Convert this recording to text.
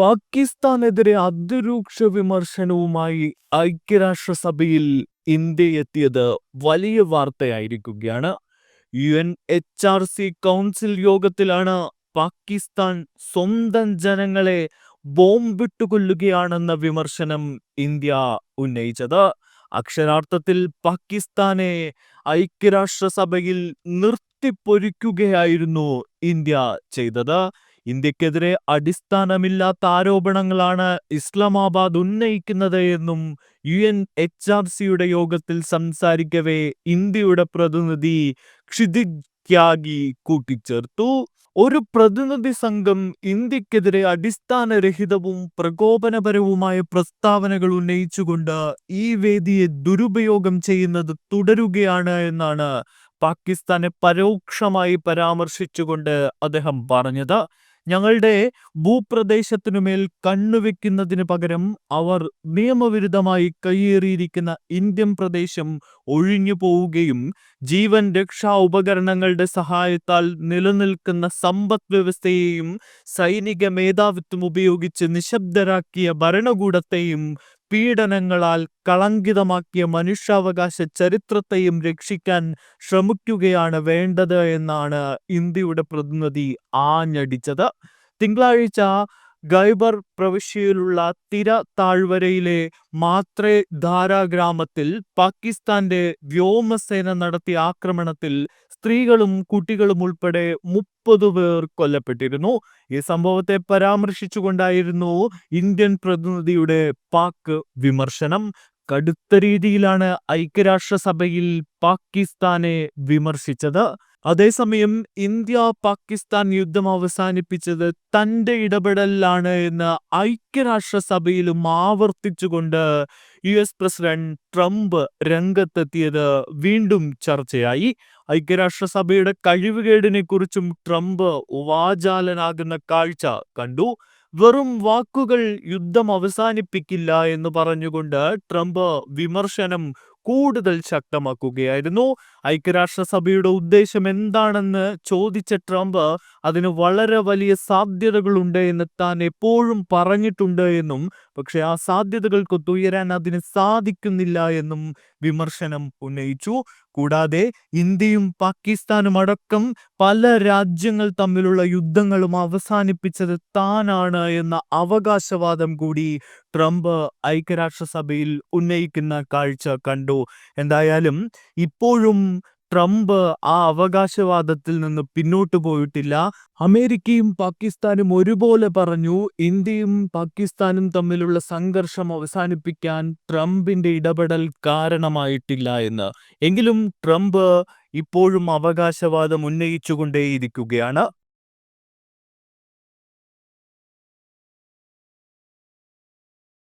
പാകിസ്ഥാനെതിരെ അതിരൂക്ഷ വിമർശനവുമായി ഐക്യരാഷ്ട്രസഭയിൽ ഇന്ത്യ എത്തിയത് വലിയ വാർത്തയായിരിക്കുകയാണ്. U N H R C council യോഗത്തിലാണ് പാകിസ്ഥാൻ സ്വന്തം ജനങ്ങളെ ബോംബിട്ടു കൊല്ലുകയാണെന്ന വിമർശനം ഇന്ത്യ ഉന്നയിച്ചത്. അക്ഷരാർത്ഥത്തിൽ പാകിസ്ഥാനെ ഐക്യരാഷ്ട്രസഭയിൽ നിർത്തിപ്പൊരിക്കുകയായിരുന്നു ഇന്ത്യ ചെയ്തത്. ഇന്ത്യക്കെതിരെ അടിസ്ഥാനമില്ലാത്ത ആരോപണങ്ങളാണ് ഇസ്ലാമാബാദ് ഉന്നയിക്കുന്നത് എന്നും യു എൻ എച്ച് ആർ സിയുടെ യോഗത്തിൽ സംസാരിക്കവേ ഇന്ത്യയുടെ പ്രതിനിധി ക്ഷിതിജ് ത്യാഗി കൂട്ടിച്ചേർത്തു. ഒരു പ്രതിനിധി സംഘം ഇന്ത്യക്കെതിരെ അടിസ്ഥാനരഹിതവും പ്രകോപനപരവുമായ പ്രസ്താവനകൾ ഉന്നയിച്ചുകൊണ്ട് ഈ വേദിയെ ദുരുപയോഗം ചെയ്യുന്നത് തുടരുകയാണ് എന്നാണ് പാകിസ്ഥാനെ പരോക്ഷമായി പരാമർശിച്ചുകൊണ്ട് അദ്ദേഹം പറഞ്ഞത്. ഞങ്ങളുടെ ഭൂപ്രദേശത്തിനുമേൽ കണ്ണുവെക്കുന്നതിന് പകരം അവർ നിയമവിരുദ്ധമായി കയ്യേറിയിരിക്കുന്ന ഇന്ത്യൻ പ്രദേശം ഒഴിഞ്ഞു പോവുകയും ജീവൻ രക്ഷാ ഉപകരണങ്ങളുടെ സഹായത്താൽ നിലനിൽക്കുന്ന സമ്പദ് വ്യവസ്ഥയെയും സൈനിക മേധാവിത്വം ഉപയോഗിച്ച് നിശബ്ദരാക്കിയ ഭരണകൂടത്തെയും പീഡനങ്ങളാൽ കളങ്കിതമാക്കിയ മനുഷ്യാവകാശ ചരിത്രത്തെയും രക്ഷിക്കാൻ ശ്രമിക്കുകയാണ് വേണ്ടത് എന്നാണ് ഇന്ത്യയുടെ പ്രതിനിധി ആഞ്ഞടിച്ചത്. തിങ്കളാഴ്ച ഗൈബർ പ്രവിശ്യയിലുള്ള തിര താഴ്വരയിലെ മാത്രേ ധാര ഗ്രാമത്തിൽ പാകിസ്ഥാന്റെ വ്യോമസേന നടത്തിയ ആക്രമണത്തിൽ സ്ത്രീകളും കുട്ടികളും ഉൾപ്പെടെ മുപ്പത് പേർ കൊല്ലപ്പെട്ടിരുന്നു. ഈ സംഭവത്തെ പരാമർശിച്ചുകൊണ്ടായിരുന്നു ഇന്ത്യൻ പ്രതിനിധിയുടെ പാക് വിമർശനം. കടുത്ത രീതിയിലാണ് ഐക്യരാഷ്ട്രസഭയിൽ പാകിസ്ഥാനെ വിമർശിച്ചത്. അതേസമയം ഇന്ത്യ പാകിസ്ഥാൻ യുദ്ധം അവസാനിപ്പിച്ചത് തന്റെ ഇടപെടലിലാണ് എന്ന് ഐക്യരാഷ്ട്രസഭയിലും ആവർത്തിച്ചുകൊണ്ട് യു എസ് പ്രസിഡന്റ് ട്രംപ് രംഗത്തെത്തിയത് വീണ്ടും ചർച്ചയായി. ഐക്യരാഷ്ട്രസഭയുടെ കഴിവുകേടിനെ കുറിച്ചും ട്രംപ് വാചാലനാകുന്ന കാഴ്ച കണ്ടു. വെറും വാക്കുകൾ യുദ്ധം അവസാനിപ്പിക്കില്ല എന്ന് പറഞ്ഞുകൊണ്ട് ട്രംപ് വിമർശനം കൂടുതൽ ശക്തമാക്കുകയായിരുന്നു. ഐക്യരാഷ്ട്രസഭയുടെ ഉദ്ദേശം എന്താണെന്ന് ചോദിച്ച ട്രംപ് അതിന് വളരെ വലിയ സാധ്യതകളുണ്ട് എന്ന് താൻ എപ്പോഴും പറഞ്ഞിട്ടുണ്ട് എന്നും പക്ഷെ ആ സാധ്യതകൾക്ക് ഒത്തുയരാൻ അതിന് സാധിക്കുന്നില്ല എന്നും വിമർശനം ഉന്നയിച്ചു. കൂടാതെ ഇന്ത്യയും പാകിസ്ഥാനും അടക്കം പല രാജ്യങ്ങൾ തമ്മിലുള്ള യുദ്ധങ്ങളും അവസാനിപ്പിച്ചത് താനാണ് എന്ന അവകാശവാദം കൂടി ട്രംപ് ഐക്യരാഷ്ട്രസഭയിൽ ഉന്നയിക്കുന്ന കാഴ്ച കണ്ടു. എന്തായാലും ഇപ്പോഴും ട്രംപ് ആ അവകാശവാദത്തിൽ നിന്ന് പിന്നോട്ട് പോയിട്ടില്ല. അമേരിക്കയും പാകിസ്ഥാനും ഒരുപോലെ പറഞ്ഞു ഇന്ത്യയും പാകിസ്ഥാനും തമ്മിലുള്ള സംഘർഷം അവസാനിപ്പിക്കാൻ ട്രംപിന്റെ ഇടപെടൽ കാരണമായിട്ടില്ല എന്ന്. എങ്കിലും ട്രംപ് ഇപ്പോഴും അവകാശവാദം ഉന്നയിച്ചുകൊണ്ടേയിരിക്കുകയാണ്.